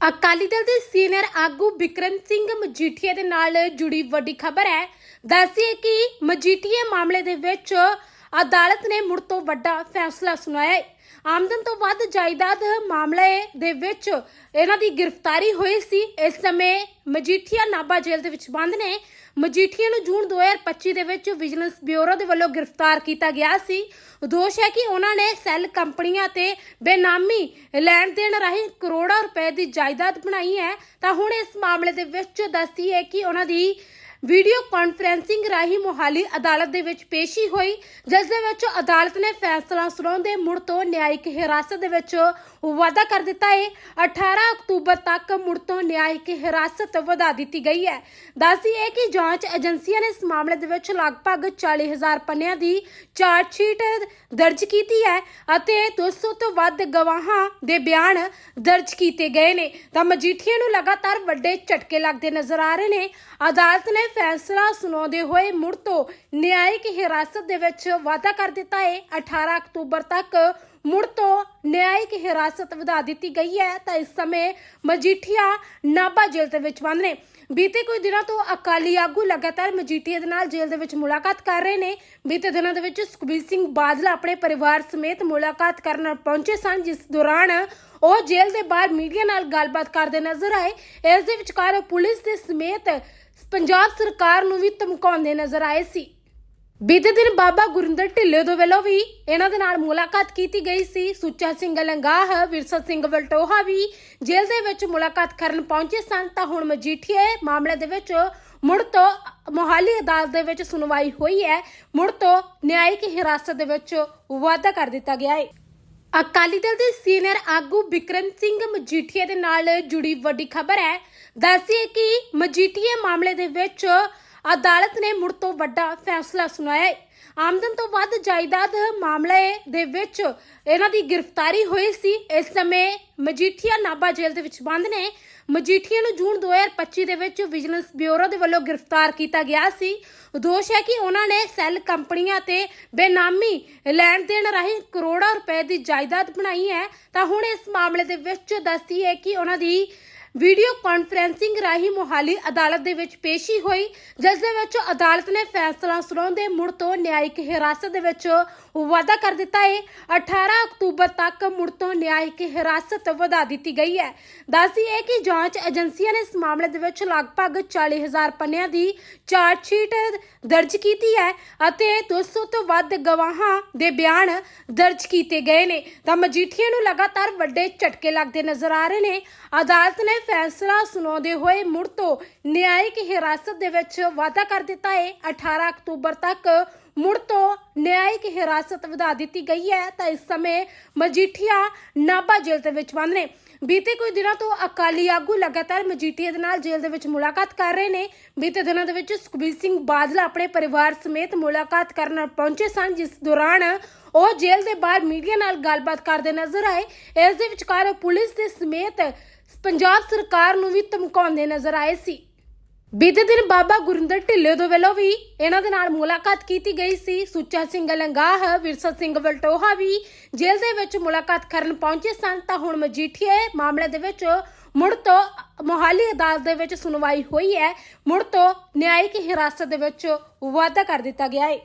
ਅਕਾਲੀ ਦਲ ਦੇ ਸੀਨੀਅਰ ਆਗੂ ਵਿਕਰਮ ਸਿੰਘ ਮਜੀਠੀਆ ਦੇ ਨਾਲ ਜੁੜੀ ਵੱਡੀ ਖਬਰ ਹੈ। ਦੱਸੀਏ ਕਿ ਮਜੀਠੀਆ ਮਾਮਲੇ ਦੇ ਵਿੱਚ ਅਦਾਲਤ ਨੇ ਮੁੜ ਤੋਂ ਵੱਡਾ ਫੈਸਲਾ ਸੁਣਾਇਆ ਹੈ। ਆਮਦਨ ਤੋਂ ਵੱਧ ਜਾਇਦਾਦ ਮਾਮਲੇ ਦੇ ਵਿੱਚ ਇਹਨਾਂ ਦੀ ਗ੍ਰਿਫਤਾਰੀ ਹੋਈ ਸੀ। ਇਸ ਸਮੇਂ ਮਜੀਠੀਆ ਨਾਭਾ ਜੇਲ੍ਹ ਦੇ ਵਿੱਚ ਬੰਦ ਨੇ। ਮਜੀਠੀਆ ਨੂੰ ਜੂਨ 2025 ਦੇ ਵਿੱਚ ਵਿਜੀਲੈਂਸ ਬਿਊਰੋ ਦੇ ਵੱਲੋਂ ਗ੍ਰਿਫਤਾਰ ਕੀਤਾ ਗਿਆ ਸੀ। ਦੋਸ਼ ਹੈ ਕਿ ਉਹਨਾਂ ਨੇ ਸੈੱਲ ਕੰਪਨੀਆਂ ਤੇ ਬੇਨਾਮੀ ਲੈਣ ਦੇਣ ਰਾਹੀਂ ਕਰੋੜਾਂ ਰੁਪਏ ਦੀ ਜਾਇਦਾਦ ਬਣਾਈ ਹੈ। ਤਾਂ ਹੁਣ ਇਸ ਮਾਮਲੇ ਦੇ ਵਿੱਚ ਦੱਸਦੀ ਹੈ ਕਿ ਉਹਨਾਂ ਦੀ ਵੀਡੀਓ ਕਾਨਫਰੈਂਸਿੰਗ ਰਾਹੀਂ ਮੋਹਾਲੀ ਅਦਾਲਤ ਦੇ ਵਿੱਚ ਪੇਸ਼ੀ ਹੋਈ, ਜਿਸ ਦੇ ਵਿੱਚ ਅਦਾਲਤ ਨੇ ਫੈਸਲਾ ਸੁਣਾਉਂਦੇ ਮੁੜ ਤੋਂ ਨਿਆਇਕ ਹਿਰਾਸਤ ਦੇ ਵਿੱਚ ਵਾਅਦਾ ਕਰ ਦਿੱਤਾ ਹੈ। 18 ਅਕਤੂਬਰ ਤੱਕ ਮੁੜ ਤੋਂ ਨਿਆਇਕ ਹਿਰਾਸਤ ਵਧਾ ਦਿੱਤੀ ਗਈ ਹੈ। ਦੱਸਦੀ ਹੈ ਕਿ ਜਾਂਚ ਏਜੰਸੀਆਂ ਨੇ ਇਸ ਮਾਮਲੇ ਦੇ ਵਿੱਚ ਲਗਭਗ 40000 ਪੰਨਿਆਂ ਦੀ ਚਾਰਜ ਸ਼ੀਟ ਦਰਜ ਕੀਤੀ ਹੈ ਅਤੇ 200 ਤੋਂ ਵੱਧ ਗਵਾਹਾਂ ਦੇ ਬਿਆਨ ਦਰਜ ਕੀਤੇ ਗਏ ਨੇ। ਤਾਂ ਮਜੀਠੀਆ ਨੂੰ ਲਗਾਤਾਰ ਵੱਡੇ ਝਟਕੇ ਲੱਗਦੇ ਨਜ਼ਰ ਆ ਰਹੇ ਨੇ। ਅਦਾਲਤ ਨੇ ਫੈਸਲਾ ਸੁਣਾਉਂਦੇ ਹੋਏ ਮੁੜ ਤੋਂ ਨਿਆਇਕ ਹਿਰਾਸਤ ਦੇ ਵਿੱਚ ਵਾਅਦਾ ਕਰ ਦਿੱਤਾ ਹੈ। 18 ਅਕਤੂਬਰ ਤੱਕ ਮੁੜ ਤੋਂ ਨਿਆਇਕ ਹਿਰਾਸਤ ਵਧਾ ਦਿੱਤੀ ਗਈ ਹੈ ਤਾਂ ਇਸ ਸਮੇਂ ਮਜੀਠੀਆ ਨਾਭਾ ਜੇਲ੍ਹ ਦੇ ਵਿੱਚ ਬੰਦ ਨੇ। ਬੀਤੇ ਕੁਝ ਦਿਨਾਂ ਤੋਂ ਅਕਾਲੀ ਆਗੂ ਲਗਾਤਾਰ ਮਜੀਠੀਆ ਦੇ ਨਾਲ ਜੇਲ੍ਹ ਦੇ ਵਿੱਚ ਮੁਲਾਕਾਤ ਕਰ ਰਹੇ ਨੇ। ਬੀਤੇ ਦਿਨਾਂ ਦੇ ਵਿੱਚ ਸੁਖਬੀਰ ਸਿੰਘ ਬਾਦਲ ਆਪਣੇ ਪਰਿਵਾਰ ਸਮੇਤ ਮੁਲਾਕਾਤ ਕਰਨ ਪਹੁੰਚੇ ਸਨ, ਜਿਸ ਦੌਰਾਨ ਉਹ ਜੇਲ੍ਹ ਦੇ ਬਾਹਰ ਮੀਡੀਆ ਨਾਲ ਗੱਲਬਾਤ ਕਰਦੇ ਨਜ਼ਰ ਆਏ। ਇਸ ਦੇ ਵਿਚਕਾਰ ਪੁਲਿਸ ਦੇ ਸਮੇਤ ਪੰਜਾਬ ਸਰਕਾਰ ਨੂੰ ਵੀ ਧਮਕਾਉਂਦੇ ਨਜ਼ਰ ਆਏ ਸੀ। ਬੀਤੇ ਦਿਨ ਬਾਬਾ ਗੁਰਿੰਦਰ ਢਿੱਲੋਂ ਦੇ ਵੱਲੋਂ ਵੀ ਇਹਨਾਂ ਦੇ ਨਾਲ ਮੁਲਾਕਾਤ ਕੀਤੀ ਗਈ ਸੀ। ਸੁੱਚਾ ਸਿੰਘ ਲੰਗਾਹ ਵਿਰਸਾ ਸਿੰਘ ਵਲਟੋਹਾ ਵੀ ਜੇਲ੍ਹ ਦੇ ਵਿੱਚ ਮੁਲਾਕਾਤ ਕਰਨ ਪਹੁੰਚੇ ਸਨ। ਤਾਂ ਹੁਣ ਮਜੀਠੀਆ ਮਾਮਲੇ ਦੇ ਵਿੱਚ ਮੁੜ ਤੋਂ ਮੋਹਾਲੀ ਅਦਾਲਤ ਦੇ ਵਿੱਚ ਸੁਣਵਾਈ ਹੋਈ ਹੈ। ਮੁੜ ਤੋਂ ਨਿਆਇਕ ਹਿਰਾਸਤ ਦੇ ਵਿੱਚ ਵਾਅਦਾ ਕਰ ਦਿੱਤਾ ਗਿਆ ਹੈ। ਅਕਾਲੀ ਦਲ ਦੇ ਸੀਨੀਅਰ ਆਗੂ ਬਿਕਰਮ ਸਿੰਘ ਮਜੀਠੀਆ ਦੇ ਨਾਲ ਜੁੜੀ ਵੱਡੀ ਖਬਰ ਹੈ। ਦੱਸੀਏ ਕਿ ਮਜੀਠੀਆ ਮਾਮਲੇ ਦੇ ਵਿੱਚ ਅਦਾਲਤ ਨੇ ਮੁੜ ਤੋਂ ਵੱਡਾ ਫੈਸਲਾ ਸੁਣਾਇਆ ਹੈ। ਆਮਦਨ ਤੋਂ ਵੱਧ ਜਾਇਦਾਦ ਮਾਮਲੇ ਦੇ ਵਿੱਚ ਇਹਨਾਂ ਦੀ ਗ੍ਰਿਫਤਾਰੀ ਹੋਈ ਸੀ। ਇਸ ਸਮੇਂ ਮਜੀਠੀਆ ਨਾਭਾ ਜੇਲ੍ਹ ਦੇ ਵਿੱਚ ਬੰਦ ਨੇ। ਮਜੀਠੀਆ ਨੂੰ ਜੂਨ 2025 ਦੇ ਵਿੱਚ ਵਿਜੀਲੈਂਸ ਬਿਊਰੋ ਦੇ ਵੱਲੋਂ ਗ੍ਰਿਫਤਾਰ ਕੀਤਾ ਗਿਆ ਸੀ। ਦੋਸ਼ ਹੈ ਕਿ ਉਹਨਾਂ ਨੇ ਸੈੱਲ ਕੰਪਨੀਆਂ ਤੇ ਬੇਨਾਮੀ ਲੈਣ ਦੇਣ ਰਾਹੀਂ ਕਰੋੜਾਂ ਰੁਪਏ ਦੀ ਜਾਇਦਾਦ ਬਣਾਈ ਹੈ। ਤਾਂ ਹੁਣ ਇਸ ਮਾਮਲੇ ਦੇ ਵਿੱਚ ਦੱਸਦੀ ਹੈ ਕਿ ਉਹਨਾਂ ਦੀ ਵੀਡੀਓ ਕਾਨਫਰੈਂਸਿੰਗ ਰਾਹੀਂ ਮੋਹਾਲੀ ਅਦਾਲਤ ਦੇ ਵਿੱਚ ਪੇਸ਼ੀ ਹੋਈ, ਜਿਸ ਦੇ ਵਿੱਚ ਅਦਾਲਤ ਨੇ ਫੈਸਲਾ ਸੁਣਾਉਂਦੇ ਮੁੜ ਤੋਂ ਨਿਆਇਕ ਹਿਰਾਸਤ ਦੇ ਵਿੱਚ ਵਾਅਦਾ ਕਰ ਦਿੱਤਾ ਹੈ 18 ਅਕਤੂਬਰ ਤੱਕ ਮੁੜ ਤੋਂ ਨਿਆਇਕ ਹਿਰਾਸਤ ਵਧਾ ਦਿੱਤੀ ਗਈ ਹੈ। ਦੱਸਦੀ ਹੈ ਕਿ ਜਾਂਚ ਏਜੰਸੀਆਂ ਨੇ ਇਸ ਮਾਮਲੇ ਦੇ ਵਿੱਚ ਲਗਭਗ 40000 ਪੰਨਿਆਂ ਦੀ ਚਾਰਜ ਸ਼ੀਟ ਦਰਜ ਕੀਤੀ ਹੈ ਅਤੇ 200 ਤੋਂ ਵੱਧ ਗਵਾਹਾਂ ਦੇ ਬਿਆਨ ਦਰਜ ਕੀਤੇ ਗਏ ਨੇ। ਤਾਂ ਮਜੀਠੀਆ ਨੂੰ ਲਗਾਤਾਰ ਵੱਡੇ ਝਟਕੇ ਲੱਗਦੇ ਨਜ਼ਰ ਆ ਰਹੇ ਨੇ। ਅਦਾਲਤ ਨੇ ਫੈਸਲਾ ਸੁਣਾਉਂਦੇ ਹੋਏ ਮੁੜ ਤੋਂ ਨਿਆਇਕ ਹਿਰਾਸਤ ਦੇ ਵਿੱਚ ਵਾਅਦਾ ਕਰ ਦਿੱਤਾ ਹੈ 18 ਅਕਤੂਬਰ ਤੱਕ ਮੁੜ ਤੋਂ ਨਿਆਇਕ ਹਿਰਾਸਤ ਵਧਾ ਦਿੱਤੀ ਗਈ ਹੈ, ਤਾਂ ਇਸ ਸਮੇਂ ਮਜੀਠੀਆ ਨਾਭਾ ਜੇਲ੍ਹ ਦੇ ਵਿੱਚ ਬੰਦ ਨੇ। ਬੀਤੇ ਕੁਝ ਦਿਨਾਂ ਤੋਂ ਅਕਾਲੀ ਆਗੂ ਲਗਾਤਾਰ ਮਜੀਠੀਆ ਦੇ ਨਾਲ ਜੇਲ੍ਹ ਦੇ ਵਿੱਚ ਮੁਲਾਕਾਤ ਕਰ ਰਹੇ ਨੇ। ਬੀਤੇ ਦਿਨਾਂ ਦੇ ਵਿੱਚ ਸੁਖਬੀਰ ਸਿੰਘ ਬਾਦਲ ਆਪਣੇ ਪਰਿਵਾਰ ਸਮੇਤ ਮੁਲਾਕਾਤ ਕਰਨ ਪਹੁੰਚੇ ਸਨ, ਜਿਸ ਦੌਰਾਨ ਉਹ ਜੇਲ੍ਹ ਦੇ ਬਾਹਰ ਮੀਡੀਆ ਨਾਲ ਗੱਲਬਾਤ ਕਰਦੇ ਨਜ਼ਰ ਆਏ। ਇਸ ਦੇ ਵਿਚਕਾਰ ਪੁਲਿਸ ਦੇ ਸਮੇਤ ਪੰਜਾਬ ਸਰਕਾਰ ਨੂੰ ਵੀ ਧਮਕਾਉਂਦੇ ਨਜ਼ਰ ਆਏ ਸੀ। ਬੀਤੇ ਦਿਨ ਬਾਬਾ ਗੁਰਿੰਦਰ ਢਿੱਲੋਂ ਦੇ ਵੱਲੋਂ ਵੀ ਇਹਨਾਂ ਦੇ ਨਾਲ ਮੁਲਾਕਾਤ ਕੀਤੀ ਗਈ ਸੀ। ਸੁੱਚਾ ਸਿੰਘ ਲੰਗਾਹ ਵਿਰਸਾ ਸਿੰਘ ਵਲਟੋਹਾ ਵੀ ਜੇਲ੍ਹ ਦੇ ਵਿੱਚ ਮੁਲਾਕਾਤ ਕਰਨ ਪਹੁੰਚੇ ਸਨ। ਤਾਂ ਹੁਣ ਮਜੀਠੀਆ ਮਾਮਲੇ ਦੇ ਵਿੱਚ ਮੁੜ ਤੋਂ ਮੋਹਾਲੀ ਅਦਾਲਤ ਦੇ ਵਿੱਚ ਸੁਣਵਾਈ ਹੋਈ ਹੈ। ਮੁੜ ਤੋਂ ਨਿਆਇਕ ਹਿਰਾਸਤ ਦੇ ਵਿੱਚ ਵਾਅਦਾ ਕਰ ਦਿੱਤਾ ਗਿਆ ਹੈ।